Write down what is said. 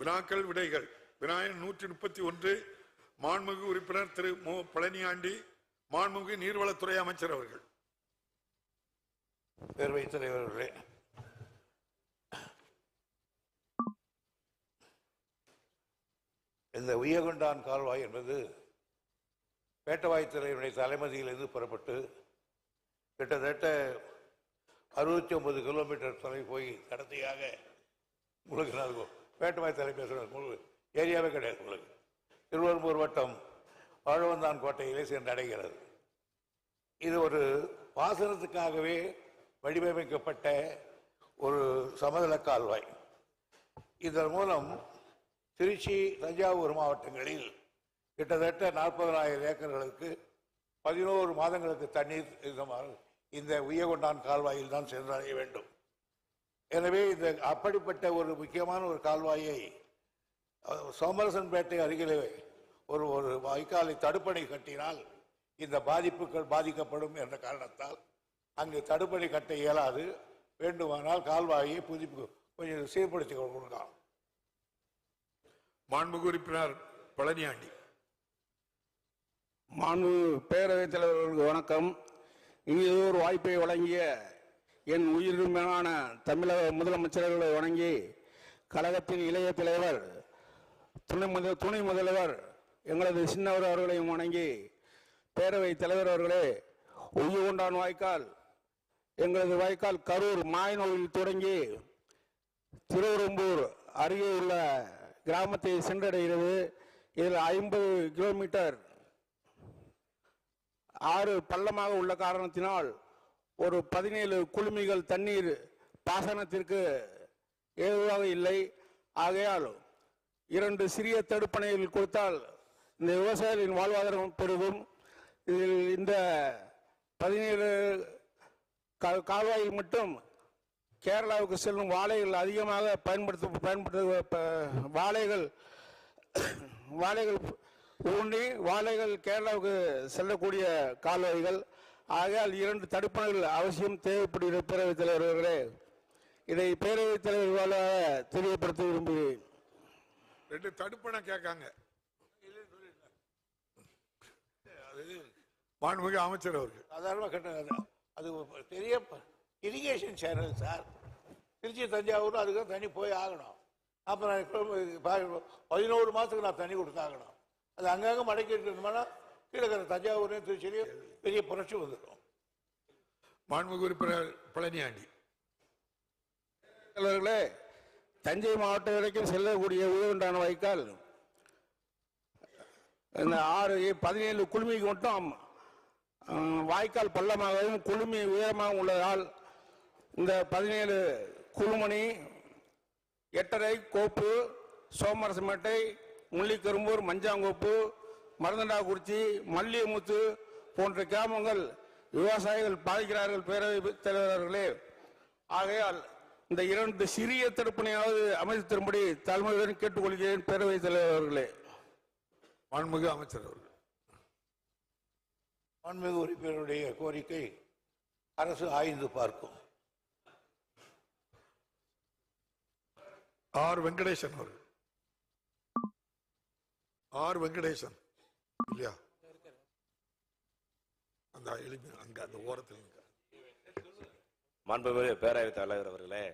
வினாக்கள் விடைகள். வினாயன் நூற்றி முப்பத்தி ஒன்று மாண்புமிகு உறுப்பினர் திரு மு. பழனியாண்டி மாண்புமிகு நீர்வளத்துறை அமைச்சர் அவர்கள். பேரவைத் தலைவர்களே இந்த உயகுண்டான் கால்வாய் என்பது பேட்டவாய்த்துறையினுடைய தலைமதியிலிருந்து புறப்பட்டு கிட்டத்தட்ட அறுபத்தி ஒன்பது கிலோமீட்டர் தொலை போய் கடத்தியாக உங்களுக்கு நான் பேட்டவாய் தலை உங்களுக்கு ஏரியாவே கிடையாது உங்களுக்கு. திருவெரும்பூர் வட்டம் வாழவந்தான் கோட்டையிலே சென்றடைகிறது இது ஒரு பாசனத்துக்காகவே வடிவமைக்கப்பட்ட ஒரு சமதள கால்வாய். இதன் மூலம் திருச்சி தஞ்சாவூர் மாவட்டங்களில் கிட்டத்தட்ட நாற்பதனாயிரம் ஏக்கர்களுக்கு பதினோரு மாதங்களுக்கு தண்ணீர் இந்த இந்த உயகொண்டான் கால்வாயில் தான் சென்றடைய வேண்டும். எனவே இந்த அப்படிப்பட்ட ஒரு முக்கியமான ஒரு கால்வாயை சோமரசன்பேட்டை அருகிலே ஒரு ஒரு வாய்க்காலை தடுப்பணை கட்டினால் இந்த பாதிப்புகள் பாதிக்கப்படும் என்ற காரணத்தால் அங்கு தடுப்பணை கட்ட இயலாது. வேண்டுமானால் கால்வாயை புதுப்பி கொஞ்சம் சீர்படுத்தி கொடுக்கலாம் மாண்புமிகு உறுப்பினர் பழனியாண்டி. மாண்பு பேரவைத் தலைவர்களுக்கு வணக்கம். இங்கு ஒரு வாய்ப்பை வழங்கிய என் உயிரினமான தமிழக முதலமைச்சர்களை வணங்கி கழகத்தின் இளைய தலைவர் துணை முதல் துணை முதல்வர் எங்களது சின்னவர் அவர்களையும் வணங்கி பேரவை தலைவர் அவர்களே உய்யுகொண்டான் வாய்க்கால் எங்களது வாய்க்கால் கரூர் மாயனூரில் தொடங்கி திருவெரும்பூர் அருகே உள்ள கிராமத்தை சென்றடைகிறது. இதில் ஐம்பது கிலோமீட்டர் ஆறு பள்ளமாக உள்ள காரணத்தினால் ஒரு பதினேழு குளுமிகள் தண்ணீர் பாசனத்திற்கு ஏதுவாக இல்லை. ஆகையால் இரண்டு சிறிய தடுப்பணைகள் கொடுத்தால் இந்த விவசாயிகளின் வாழ்வாதாரம் பெருகும். இதில் இந்த பதினேழு கா- கால்வாயில் மட்டும் கேரளாவுக்கு செல்லும் வாழைகள் அதிகமாக பயன்படுத்த பயன்படுத்த வாழைகள் வாழைகள் ஊன்றி வாழைகள் கேரளாவுக்கு செல்லக்கூடிய கால்வாய்கள். ஆகையால் இரண்டு தடுப்பணைகள் அவசியம் தேவைப்படுகிற பேரவைத் தலைவர்களே இதை பேரவைத் தலைவர் தெரியப்படுத்த விரும்புகிறேன். ரெண்டு தடுப்பணை கேட்காங்க. மாண்புமிகு அமைச்சர் அவர்கள். சாதாரணமாக கட்ட அது பெரிய irrigation channel sir. Trichy Thanjavur அதுக்கு தண்ணி போய் ஆகணும். அப்புறம் பதினோரு மாதத்துக்கு நான் தண்ணி கொடுத்தாகணும். அது அங்கங்கே மடக்கிட்டு இருந்தோம்னா கீழே இருக்கிற தஞ்சாவூரையும் திருச்சியிலையும் பெரிய புரட்சி வந்துடும். மாண்புமிகு உறுப்பினர் பழனியாண்டி. தலைவர்களே தஞ்சை மாவட்டம் வரைக்கும் செல்லக்கூடிய உயர்வுண்டான வாய்க்கால் இந்த ஆறு பதினேழு குழுமிக்கு மட்டும் வாய்க்கால் பள்ளமாகவும் குழுமி உயரமாகவும் உள்ளதால் இந்த பதினேழு குழுமணி எட்டரை கோப்பு சோமரசமேட்டை முள்ளிக்கரும்பூர் மஞ்சாங்கோப்பு மருதண்டாக்குறிச்சி மல்லியமுத்து போன்ற கிராமங்கள் விவசாயிகள் பாதிக்கிறார்கள் பேரவை தலைவர்களே. ஆகையால் இந்த இரண்டு சிறிய தடுப்பணையாவது அமைத்து தரும்படி தலைமையுடன் கேட்டுக்கொள்கிறேன் பேரவைத் தலைவர்களே. மாண்புமிகு அமைச்சர் அவர்கள். ஆன்மீக உறுப்பினருடைய கோரிக்கை அரசு ஆய்ந்து பார்க்கும். ஆர் வெங்கடேசன் அவர்கள். ஆர் வெங்கடேசன். இல்லையா அந்த எளிமை அங்க அந்த ஓரத்தில் மாண்புமிகு பேரவைத் தலைவர் அவர்களே